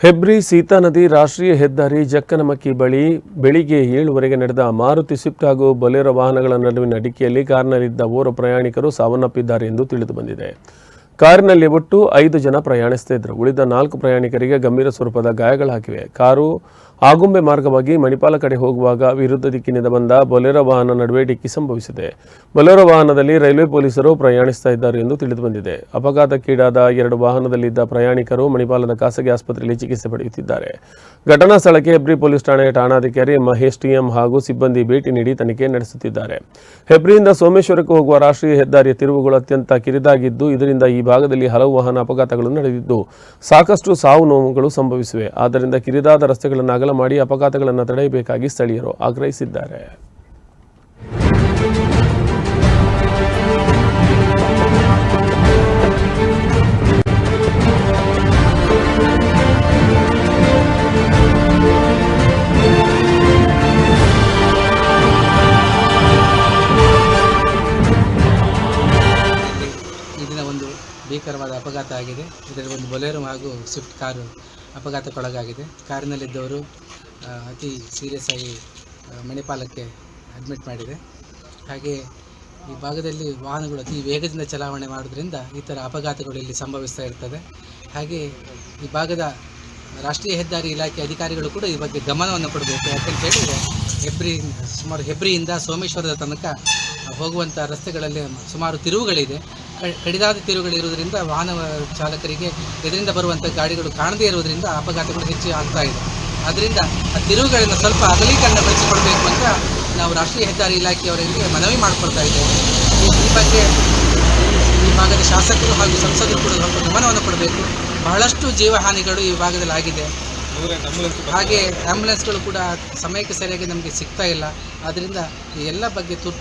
ಹೆಬ್ರಿ ಸೀತಾ ನದಿ ರಾಷ್ಟ್ರೀಯ ಹೆದ್ದಾರಿ ಜಕ್ಕನಮಕ್ಕಿ ಬಳಿ ಬೆಳಿಗ್ಗೆ ಏಳುವರೆಗೆ ನಡೆದ ಮಾರುತಿ ಸ್ವಿಫ್ಟ್ ಹಾಗೂ ಬೊಲೆರೋ ವಾಹನಗಳ ನಡುವಿನ ಅಡಿಕೆಯಲ್ಲಿ ಕಾರ್ನಲ್ಲಿದ್ದ ಓರ್ವ ಪ್ರಯಾಣಿಕರು ಸಾವನ್ನಪ್ಪಿದ್ದಾರೆ ಎಂದು ತಿಳಿದು ಬಂದಿದೆ. ಕಾರಿನಲ್ಲಿ ಒಟ್ಟು ಐದು ಜನ ಪ್ರಯಾಣಿಸುತ್ತಿದ್ದರು ಉಳಿದ ನಾಲ್ಕು ಪ್ರಯಾಣಿಕರಿಗೆ ಗಂಭೀರ ಸ್ವರೂಪದ ಗಾಯಗಳಾಗಿವೆ ಕಾರು ಆಗುಂಬೆ ಮಾರ್ಗವಾಗಿ ಮಣಿಪಾಲ ಕಡೆ ಹೋಗುವಾಗ ವಿರುದ್ಧ ದಿಕ್ಕಿನಿಂದ ಬಂದ ಬೊಲೆರೋ ವಾಹನ ನಡುವೆ ಡಿಕ್ಕಿ ಸಂಭವಿಸಿದೆ. ಬೊಲೆರೋ ವಾಹನದಲ್ಲಿ ರೈಲ್ವೆ ಪೊಲೀಸರು ಪ್ರಯಾಣಿಸ್ತಾ ಇದ್ದಾರೆ ಎಂದು ತಿಳಿದು ಬಂದಿದೆ. ಅಪಘಾತಕ್ಕೀಡಾದ ಎರಡು ವಾಹನದಲ್ಲಿದ್ದ ಪ್ರಯಾಣಿಕರು ಮಣಿಪಾಲದ ಖಾಸಗಿ ಆಸ್ಪತ್ರೆಯಲ್ಲಿ ಚಿಕಿತ್ಸೆ ಪಡೆಯುತ್ತಿದ್ದಾರೆ. ಘಟನಾ ಸ್ಥಳಕ್ಕೆ ಹೆಬ್ರಿ ಪೊಲೀಸ್ ಠಾಣೆಯ ಠಾಣಾಧಿಕಾರಿ ಮಹೇಶ್ ಟಿಎಂ ಹಾಗೂ ಸಿಬ್ಬಂದಿ ಭೇಟಿ ನೀಡಿ ತನಿಖೆ ನಡೆಸುತ್ತಿದ್ದಾರೆ. ಹೆಬ್ರಿಯಿಂದ ಸೋಮೇಶ್ವರಕ್ಕೆ ಹೋಗುವ ರಾಷ್ಟ್ರೀಯ ಹೆದ್ದಾರಿಯ ತಿರುವುಗಳು ಅತ್ಯಂತ ಕಿರಿದಾಗಿದ್ದು, ಇದರಿಂದ ಈ ಭಾಗದಲ್ಲಿ ಹಲವು ವಾಹನ ಅಪಘಾತಗಳು ನಡೆದಿದ್ದು, ಸಾಕಷ್ಟು ಸಾವು ನೋವುಗಳು ಸಂಭವಿಸಿವೆ. ಆದ್ದರಿಂದ ಕಿರಿದಾದ ರಸ್ತೆಗಳನ್ನು ಅಗಲ ಮಾಡಿ ಅಪಘಾತಗಳನ್ನು ತಡೆಯಬೇಕಾಗಿ ಸ್ಥಳೀಯರು ಆಗ್ರಹಿಸಿದ್ದಾರೆ. ಭೀಕರವಾದ ಅಪಘಾತ ಆಗಿದೆ. ಇದರಲ್ಲಿ ಒಂದು ಬೊಲೆರೋ ಹಾಗೂ ಸ್ವಿಫ್ಟ್ ಕಾರು ಅಪಘಾತಕ್ಕೊಳಗಾಗಿದೆ. ಕಾರಿನಲ್ಲಿದ್ದವರು ಅತಿ ಸೀರಿಯಸ್ ಆಗಿ ಮಣಿಪಾಲಕ್ಕೆ ಅಡ್ಮಿಟ್ ಮಾಡಿದೆ. ಹಾಗೆ ಈ ಭಾಗದಲ್ಲಿ ವಾಹನಗಳು ಅತಿ ವೇಗದಿಂದ ಚಲಾವಣೆ ಮಾಡೋದ್ರಿಂದ ಈ ಥರ ಅಪಘಾತಗಳು ಇಲ್ಲಿ ಸಂಭವಿಸ್ತಾ ಇರ್ತದೆ. ಹಾಗೆ ಈ ಭಾಗದ ರಾಷ್ಟ್ರೀಯ ಹೆದ್ದಾರಿ ಇಲಾಖೆ ಅಧಿಕಾರಿಗಳು ಕೂಡ ಈ ಬಗ್ಗೆ ಗಮನವನ್ನು ಕೊಡಬೇಕು ಯಾಕಂತ ಹೇಳಿದರೆ ಹೆಬ್ರಿ ಸುಮಾರು ಹೆಬ್ರಿಯಿಂದ ಸೋಮೇಶ್ವರದ ತನಕ ಹೋಗುವಂಥ ರಸ್ತೆಗಳಲ್ಲಿ ಸುಮಾರು ತಿರುವುಗಳಿದೆ. ಕಡಿದಾದ ತಿರುವುಗಳಿರುವುದರಿಂದ ವಾಹನ ಚಾಲಕರಿಗೆ ಇದರಿಂದ ಬರುವಂಥ ಗಾಡಿಗಳು ಕಾಣದೇ ಇರುವುದರಿಂದ ಅಪಘಾತಗಳು ಹೆಚ್ಚು ಆಗ್ತಾ ಇದೆ. ಆದ್ದರಿಂದ ಆ ತಿರುವುಗಳನ್ನು ಸ್ವಲ್ಪ ಅಗಲೀಕರಣ ಬೆಳೆಸಿಕೊಡ್ಬೇಕು ಅಂತ ನಾವು ರಾಷ್ಟ್ರೀಯ ಹೆದ್ದಾರಿ ಇಲಾಖೆಯವರಿಗೆ ಮನವಿ ಮಾಡಿಕೊಳ್ತಾ ಇದ್ದೇವೆ. ಈ ಬಗ್ಗೆ ಈ ಭಾಗದ ಶಾಸಕರು ಹಾಗೂ ಸಂಸದರು ಕೂಡ ಸ್ವಲ್ಪ ಗಮನವನ್ನು ಕೊಡಬೇಕು. ಬಹಳಷ್ಟು ಜೀವಹಾನಿಗಳು ಈ ಭಾಗದಲ್ಲಿ ಆಗಿದೆ. ಹಾಗೆ ಆ್ಯಂಬುಲೆನ್ಸ್ಗಳು ಕೂಡ ಸಮಯಕ್ಕೆ ಸರಿಯಾಗಿ ನಮಗೆ ಸಿಗ್ತಾ ಇಲ್ಲ. ಆದ್ದರಿಂದ ಎಲ್ಲ ಬಗ್ಗೆ ತುರ್ತು